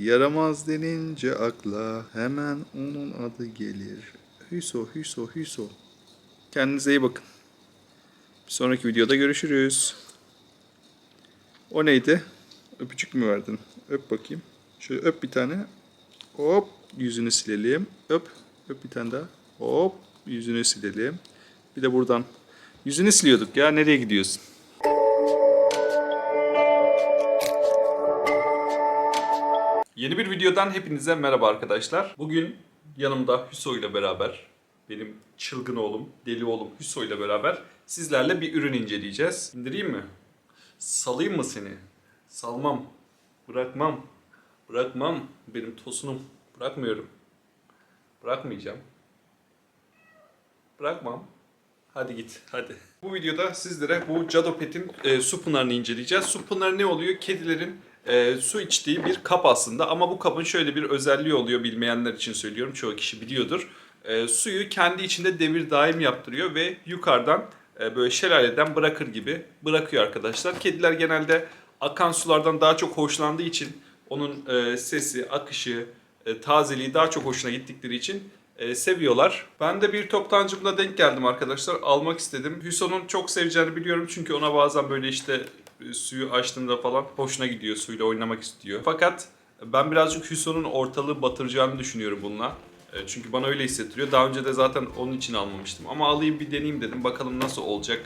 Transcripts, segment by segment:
Yaramaz denince akla hemen onun adı gelir. Hüso, Hüso, Hüso. Kendinize iyi bakın. Bir sonraki videoda görüşürüz. O neydi? Öpücük mü verdin? Öp bakayım. Şöyle öp bir tane. Hop yüzünü silelim. Öp. Öp bir tane daha. Hop yüzünü silelim. Bir de buradan. Yüzünü siliyorduk ya. Nereye gidiyorsun? Yeni bir videodan hepinize merhaba arkadaşlar. Bugün yanımda Hüso ile beraber benim çılgın oğlum, deli oğlum Hüso ile beraber sizlerle bir ürün inceleyeceğiz. İndireyim mi? Salayım mı seni? Salmam. Bırakmam. Bırakmam. Benim tosunum. Bırakmıyorum. Bırakmayacağım. Bırakmam. Hadi git, hadi. Bu videoda sizlere bu Cadopet'in e, su pınarını inceleyeceğiz. Su pınarı ne oluyor? Kedilerin e, su içtiği bir kap aslında ama bu kabın şöyle bir özelliği oluyor bilmeyenler için söylüyorum. Çoğu kişi biliyordur. E, suyu kendi içinde devir daim yaptırıyor ve yukarıdan e, böyle şelaleden bırakır gibi bırakıyor arkadaşlar. Kediler genelde akan sulardan daha çok hoşlandığı için onun e, sesi, akışı, e, tazeliği daha çok hoşuna gittikleri için e, seviyorlar. Ben de bir toptancımda denk geldim arkadaşlar. Almak istedim. Hüson'un çok seveceğini biliyorum çünkü ona bazen böyle işte suyu açtığında falan hoşuna gidiyor. Suyla oynamak istiyor. Fakat ben birazcık Hüson'un ortalığı batıracağını düşünüyorum bununla. E, Çünkü bana öyle hissettiriyor. Daha önce de zaten onun için almamıştım. Ama alayım bir deneyeyim dedim. Bakalım nasıl olacak.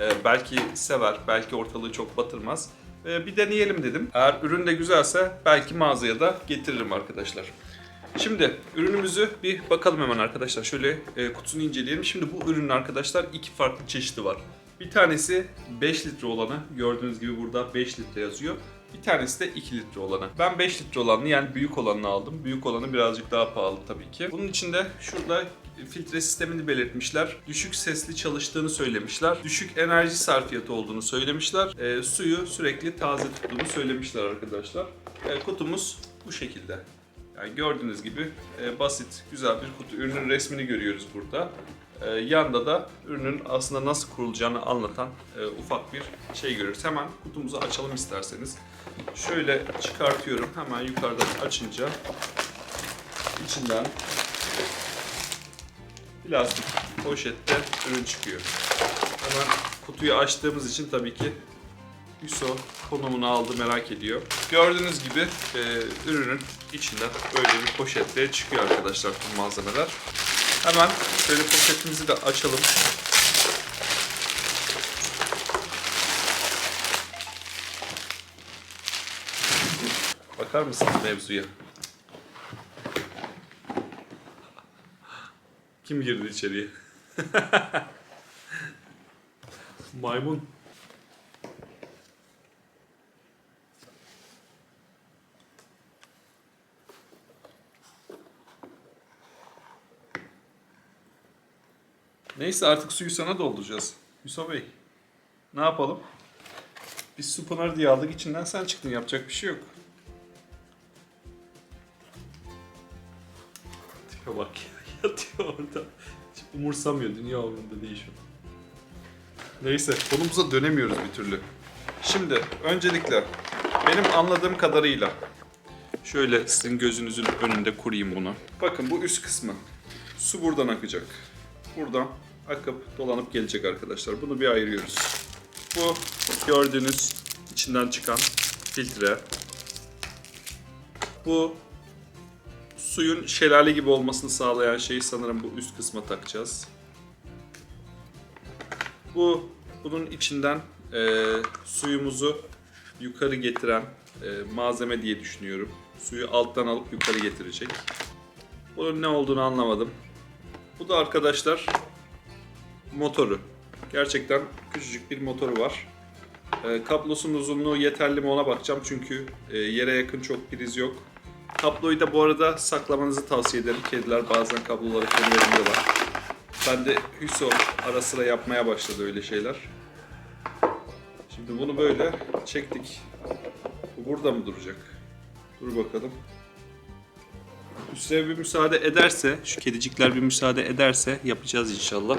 E, Belki sever, belki ortalığı çok batırmaz. E, Bir deneyelim dedim. Eğer ürün de güzelse belki mağazaya da getiririm arkadaşlar. Şimdi ürünümüzü bir bakalım hemen arkadaşlar. Şöyle kutusunu inceleyelim. Şimdi bu ürünün arkadaşlar iki farklı çeşidi var. Bir tanesi 5 litre olanı. Gördüğünüz gibi burada 5 litre yazıyor. Bir tanesi de 2 litre olanı. Ben 5 litre olanını yani büyük olanını aldım. Büyük olanı birazcık daha pahalı tabii ki. Bunun içinde şurada filtre sistemini belirtmişler. Düşük sesli çalıştığını söylemişler. Düşük enerji sarfiyatı olduğunu söylemişler. E, suyu sürekli taze tuttuğunu söylemişler arkadaşlar. E, kutumuz bu şekilde. Yani gördüğünüz gibi e, basit, güzel bir kutu. Ürünün resmini görüyoruz burada. E, yanda da ürünün aslında nasıl kurulacağını anlatan e, ufak bir şey görüyoruz. Hemen kutumuzu açalım isterseniz. Şöyle çıkartıyorum. Hemen yukarıdan açınca içinden plastik poşette ürün çıkıyor. Hemen kutuyu açtığımız için tabii ki Hüso konumunu aldı merak ediyor. Gördüğünüz gibi e, ürünün içinden böyle bir poşetle çıkıyor arkadaşlar tüm malzemeler. Hemen şöyle poşetimizi de açalım. Bakar mısınız mevzuya? Kim girdi içeriye? Maymun. Neyse artık suyu sana dolduracağız. Hüso Bey. Ne yapalım? Biz su pınar diye aldık içinden sen çıktın yapacak bir şey yok. Tipe bak ya, yatıyor orada. Hiç umursamıyor dünya umurunda değil şu. Neyse konumuza dönemiyoruz bir türlü. Şimdi öncelikle benim anladığım kadarıyla şöyle sizin gözünüzün önünde kurayım bunu. Bakın bu üst kısmı. Su buradan akacak. Buradan akıp dolanıp gelecek arkadaşlar. Bunu bir ayırıyoruz. Bu gördüğünüz içinden çıkan filtre. Bu suyun şelale gibi olmasını sağlayan şeyi sanırım bu üst kısma takacağız. Bu bunun içinden e, suyumuzu yukarı getiren e, malzeme diye düşünüyorum. Suyu alttan alıp yukarı getirecek. Bunun ne olduğunu anlamadım. Bu da arkadaşlar motoru. Gerçekten küçücük bir motoru var. E, kablosunun uzunluğu yeterli mi ona bakacağım çünkü e, yere yakın çok priz yok. Kabloyu da bu arada saklamanızı tavsiye ederim. Kediler bazen kabloları kendilerinde Ben de Hüso ara sıra yapmaya başladı öyle şeyler. Şimdi bunu böyle çektik. Bu burada mı duracak? Dur bakalım. Üstüne bir müsaade ederse, şu kedicikler bir müsaade ederse yapacağız inşallah.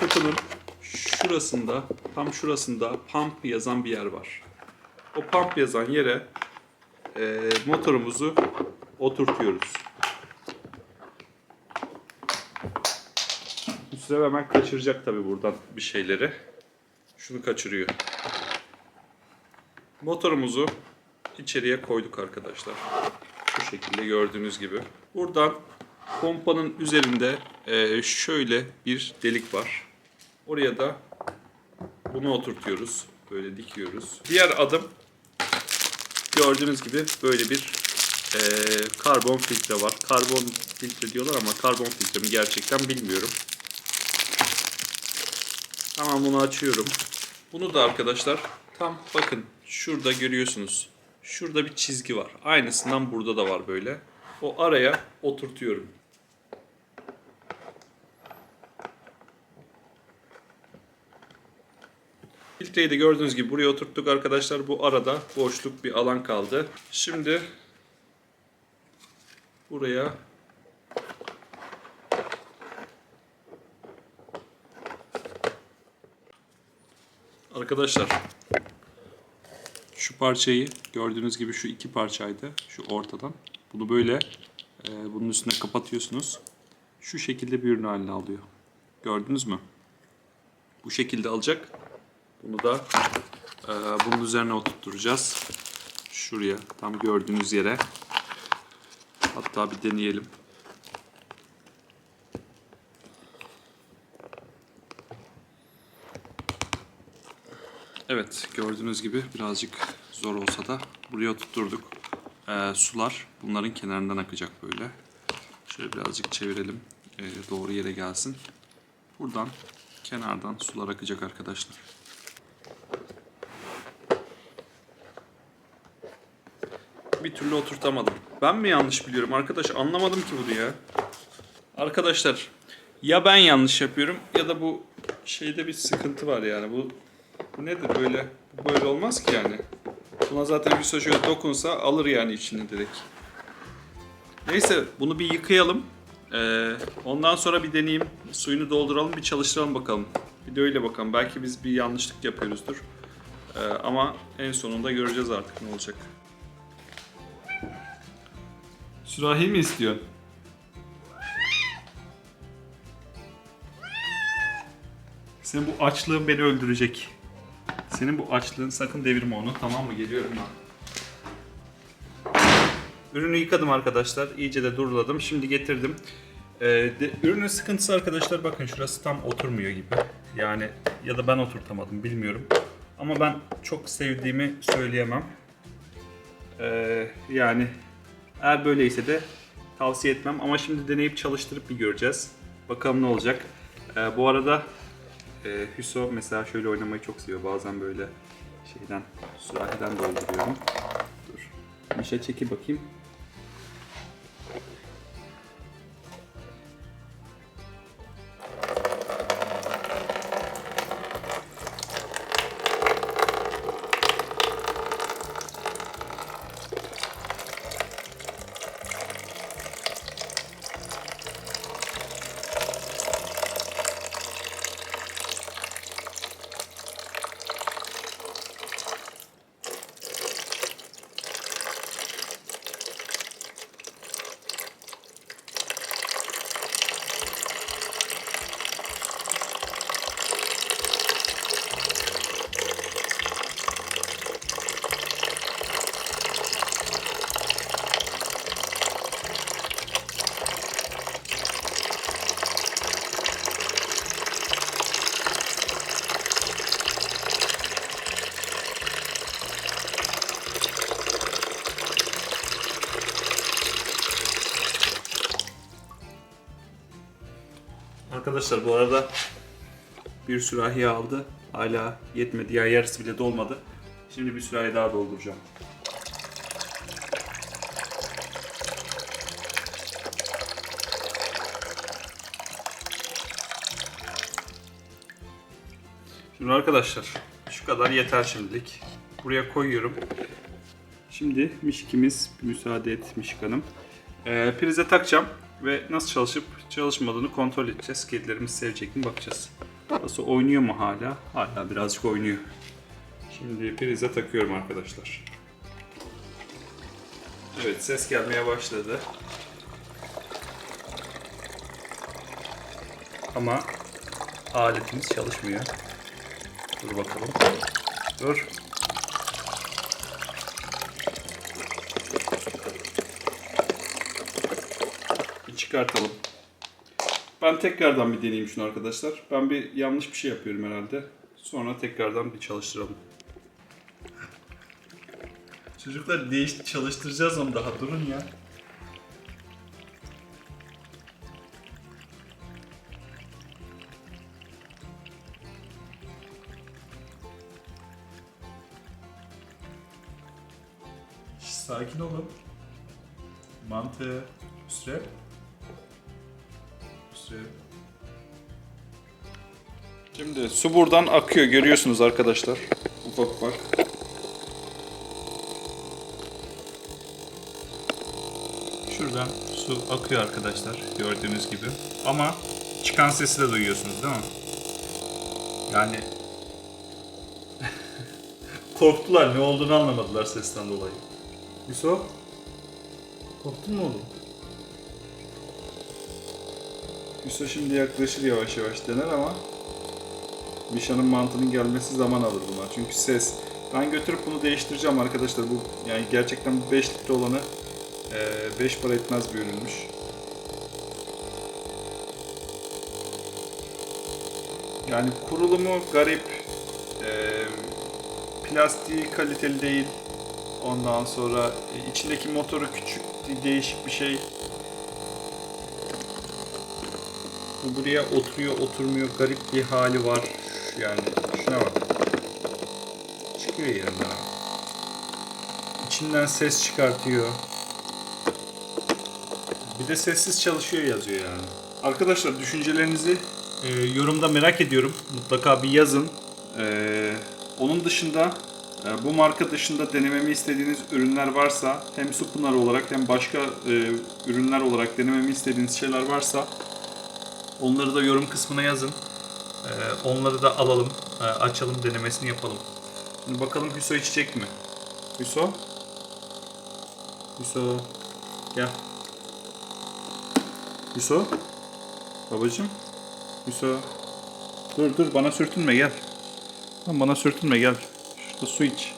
Kutunun şurasında, tam şurasında pump yazan bir yer var. O pump yazan yere e, motorumuzu oturtuyoruz. Üstüne hemen kaçıracak tabi buradan bir şeyleri. Şunu kaçırıyor. Motorumuzu içeriye koyduk arkadaşlar. Şekilde gördüğünüz gibi. Buradan pompanın üzerinde e, şöyle bir delik var. Oraya da bunu oturtuyoruz. Böyle dikiyoruz. Diğer adım gördüğünüz gibi böyle bir e, karbon filtre var. Karbon filtre diyorlar ama karbon filtre mi gerçekten bilmiyorum. Hemen bunu açıyorum. Bunu da arkadaşlar tam bakın şurada görüyorsunuz. Şurada bir çizgi var. Aynısından burada da var böyle. O araya oturtuyorum. Filtreyi de gördüğünüz gibi buraya oturttuk arkadaşlar. Bu arada boşluk bir alan kaldı. Şimdi buraya Arkadaşlar şu parçayı gördüğünüz gibi şu iki parçaydı. Şu ortadan. Bunu böyle e, bunun üstüne kapatıyorsunuz. Şu şekilde bir ürün haline alıyor. Gördünüz mü? Bu şekilde alacak. Bunu da e, bunun üzerine oturtturacağız. Şuraya tam gördüğünüz yere. Hatta bir deneyelim. Evet gördüğünüz gibi birazcık zor olsa da buraya tutturduk. Ee, sular bunların kenarından akacak böyle. Şöyle birazcık çevirelim ee, doğru yere gelsin. Buradan kenardan sular akacak arkadaşlar. Bir türlü oturtamadım. Ben mi yanlış biliyorum arkadaş anlamadım ki bunu ya. Arkadaşlar ya ben yanlış yapıyorum ya da bu şeyde bir sıkıntı var yani bu bu nedir böyle? Böyle olmaz ki yani. Buna zaten bir şöyle dokunsa alır yani içini direkt. Neyse bunu bir yıkayalım. Ee, ondan sonra bir deneyeyim. Suyunu dolduralım bir çalıştıralım bakalım. Bir de öyle bakalım. Belki biz bir yanlışlık yapıyoruzdur. Ee, ama en sonunda göreceğiz artık ne olacak. Sürahi mi istiyorsun? Senin bu açlığın beni öldürecek. Senin bu açlığın sakın devirme onu tamam mı? Geliyorum ben. Ürünü yıkadım arkadaşlar. İyice de duruladım. Şimdi getirdim. Ee, de, ürünün sıkıntısı arkadaşlar bakın şurası tam oturmuyor gibi. Yani ya da ben oturtamadım bilmiyorum. Ama ben çok sevdiğimi söyleyemem. Ee, yani eğer böyleyse de tavsiye etmem. Ama şimdi deneyip çalıştırıp bir göreceğiz. Bakalım ne olacak. Ee, bu arada e, Hüso mesela şöyle oynamayı çok seviyor. Bazen böyle şeyden, sürahiden dolduruyorum. Dur. Bir şey çeki bakayım. Arkadaşlar bu arada bir sürahi aldı. Hala yetmedi. Ya yarısı bile dolmadı. Şimdi bir sürahi daha dolduracağım. Şimdi arkadaşlar şu kadar yeter şimdilik. Buraya koyuyorum. Şimdi mişikimiz müsaade et Mişik. Ee, prize takacağım ve nasıl çalışıp çalışmadığını kontrol edeceğiz. Kedilerimiz sevecek mi bakacağız. Nasıl oynuyor mu hala? Hala birazcık oynuyor. Şimdi prize takıyorum arkadaşlar. Evet ses gelmeye başladı. Ama aletimiz çalışmıyor. Dur bakalım. Dur. Çıkartalım. Ben tekrardan bir deneyeyim şunu arkadaşlar. Ben bir yanlış bir şey yapıyorum herhalde. Sonra tekrardan bir çalıştıralım. Çocuklar değiş çalıştıracağız onu daha durun ya. Sakin olun. Mantı. Hüsrev. Şimdi su buradan akıyor görüyorsunuz arkadaşlar. Ufak ufak. Şuradan su akıyor arkadaşlar gördüğünüz gibi. Ama çıkan sesi de duyuyorsunuz değil mi? Yani korktular ne olduğunu anlamadılar sesten dolayı. Yusuf korktun mu oğlum? Yusuf şimdi yaklaşır yavaş yavaş dener ama Mişa'nın mantının gelmesi zaman alır buna. Çünkü ses. Ben götürüp bunu değiştireceğim arkadaşlar. Bu yani gerçekten 5 litre olanı 5 para etmez bir ürünmüş. Yani kurulumu garip. Ee, plastiği kaliteli değil. Ondan sonra içindeki motoru küçük, değişik bir şey. Bu buraya oturuyor, oturmuyor. Garip bir hali var. Yani şuna bak. Çıkıyor yerinden. İçinden ses çıkartıyor. Bir de sessiz çalışıyor yazıyor yani. Arkadaşlar düşüncelerinizi e, yorumda merak ediyorum. Mutlaka bir yazın. E, onun dışında e, bu marka dışında denememi istediğiniz ürünler varsa hem Supınar olarak hem başka e, ürünler olarak denememi istediğiniz şeyler varsa onları da yorum kısmına yazın. E, onları da alalım, e, açalım, denemesini yapalım. Şimdi bakalım Hüso içecek mi? Hüso? Hüso gel. Hüso? Babacım? Hüso? Dur dur bana sürtünme gel. Lan bana sürtünme gel. Şurada su iç.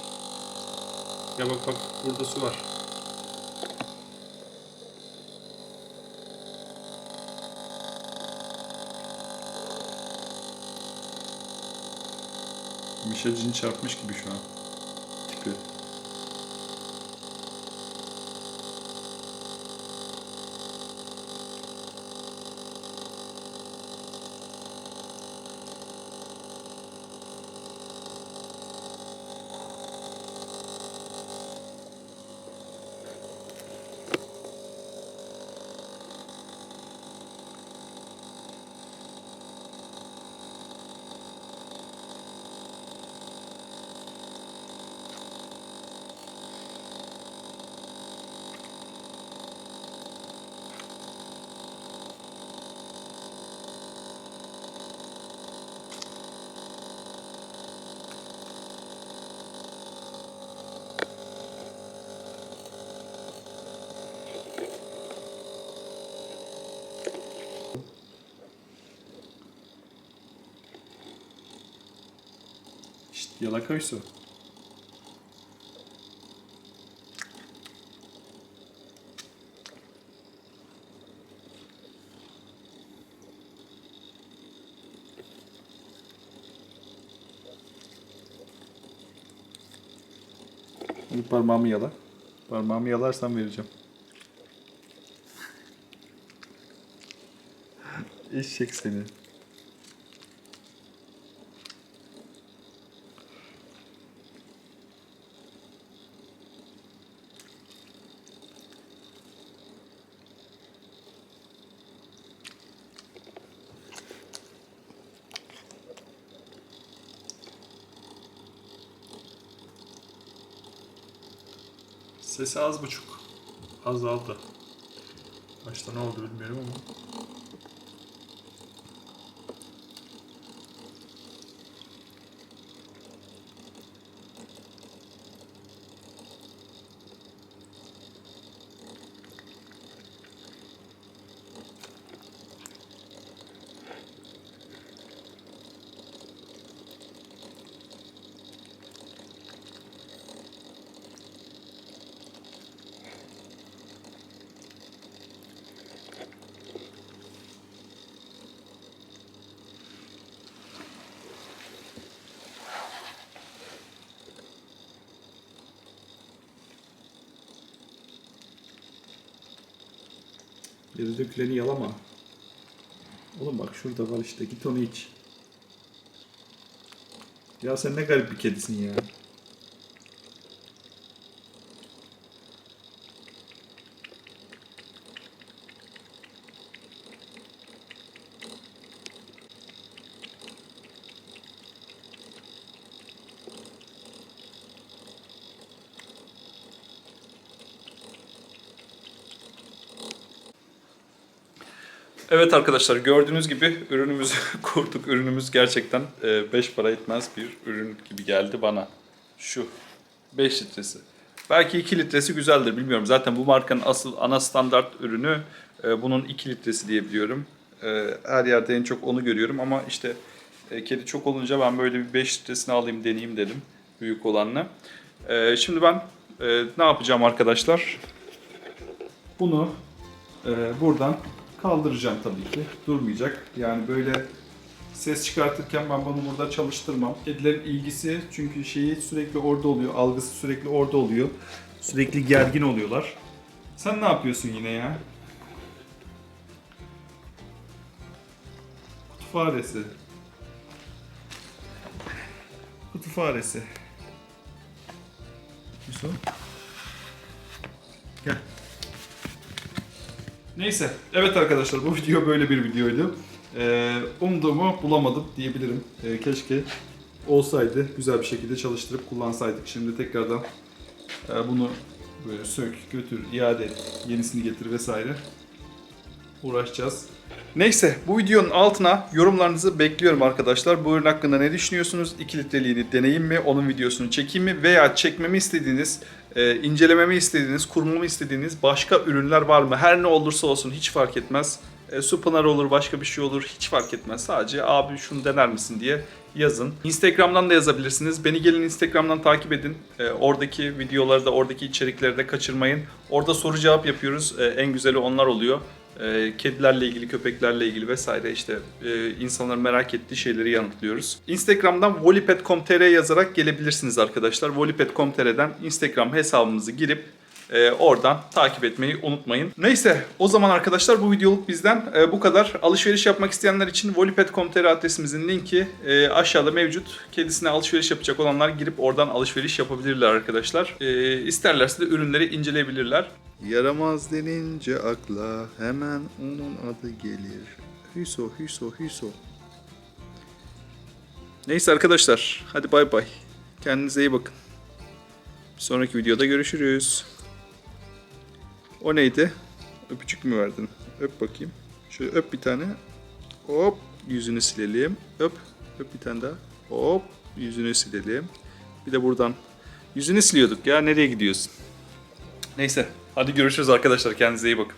Gel bak bak burada su var. Mişa cin çarpmış gibi şu an. Tipi. Şşt yalaka Hüso. Hadi parmağımı yala. Parmağımı yalarsan vereceğim. Eşek seni. Sesi az buçuk. Azaldı. Başta ne oldu bilmiyorum ama. Yere döküleni yalama. Oğlum bak şurada var işte git onu iç. Ya sen ne garip bir kedisin ya. Evet arkadaşlar gördüğünüz gibi ürünümüzü kurduk. Ürünümüz gerçekten 5 para etmez bir ürün gibi geldi bana. Şu 5 litresi. Belki 2 litresi güzeldir bilmiyorum. Zaten bu markanın asıl ana standart ürünü e, bunun 2 litresi diye biliyorum. E, Her yerde en çok onu görüyorum ama işte e, kedi çok olunca ben böyle bir 5 litresini alayım deneyeyim dedim. Büyük olanla. E, Şimdi ben e, ne yapacağım arkadaşlar? Bunu buradan kaldıracağım tabii ki. Durmayacak. Yani böyle ses çıkartırken ben bunu burada çalıştırmam. Kedilerin ilgisi çünkü şeyi sürekli orada oluyor. Algısı sürekli orada oluyor. Sürekli gergin oluyorlar. Sen ne yapıyorsun yine ya? Kutu faresi. Kutu faresi. Yusuf. Gel. Neyse. Evet arkadaşlar bu video böyle bir videoydu. Ee, umduğumu bulamadım diyebilirim. Ee, keşke olsaydı güzel bir şekilde çalıştırıp kullansaydık. Şimdi tekrardan e, bunu böyle sök, götür, iade et, yenisini getir vesaire uğraşacağız. Neyse bu videonun altına yorumlarınızı bekliyorum arkadaşlar. Bu ürün hakkında ne düşünüyorsunuz? 2 litreliğini deneyeyim mi? Onun videosunu çekeyim mi? Veya çekmemi istediğiniz, e, incelememi istediğiniz, kurmamı istediğiniz başka ürünler var mı? Her ne olursa olsun hiç fark etmez. E, su pınarı olur, başka bir şey olur hiç fark etmez. Sadece abi şunu dener misin diye yazın. Instagram'dan da yazabilirsiniz. Beni gelin Instagram'dan takip edin. E, oradaki videoları da, oradaki içerikleri de kaçırmayın. Orada soru cevap yapıyoruz. E, en güzeli onlar oluyor. E, kedilerle ilgili, köpeklerle ilgili vesaire işte e, insanların merak ettiği şeyleri yanıtlıyoruz. Instagram'dan volipet.com.tr yazarak gelebilirsiniz arkadaşlar. Volipet.com.tr'den Instagram hesabımızı girip e, oradan takip etmeyi unutmayın. Neyse o zaman arkadaşlar bu videoluk bizden e, bu kadar. Alışveriş yapmak isteyenler için volipet.com.tr adresimizin linki e, aşağıda mevcut. Kedisine alışveriş yapacak olanlar girip oradan alışveriş yapabilirler arkadaşlar. E, isterlerse de ürünleri inceleyebilirler. Yaramaz denince akla hemen onun adı gelir. Hüso, Hüso, Hüso. Neyse arkadaşlar hadi bay bay. Kendinize iyi bakın. Bir sonraki videoda görüşürüz. O neydi? Öpücük mü verdin? Öp bakayım. Şöyle öp bir tane. Hop yüzünü silelim. Öp. Öp bir tane daha. Hop yüzünü silelim. Bir de buradan. Yüzünü siliyorduk ya. Nereye gidiyorsun? Neyse. Hadi görüşürüz arkadaşlar. Kendinize iyi bakın.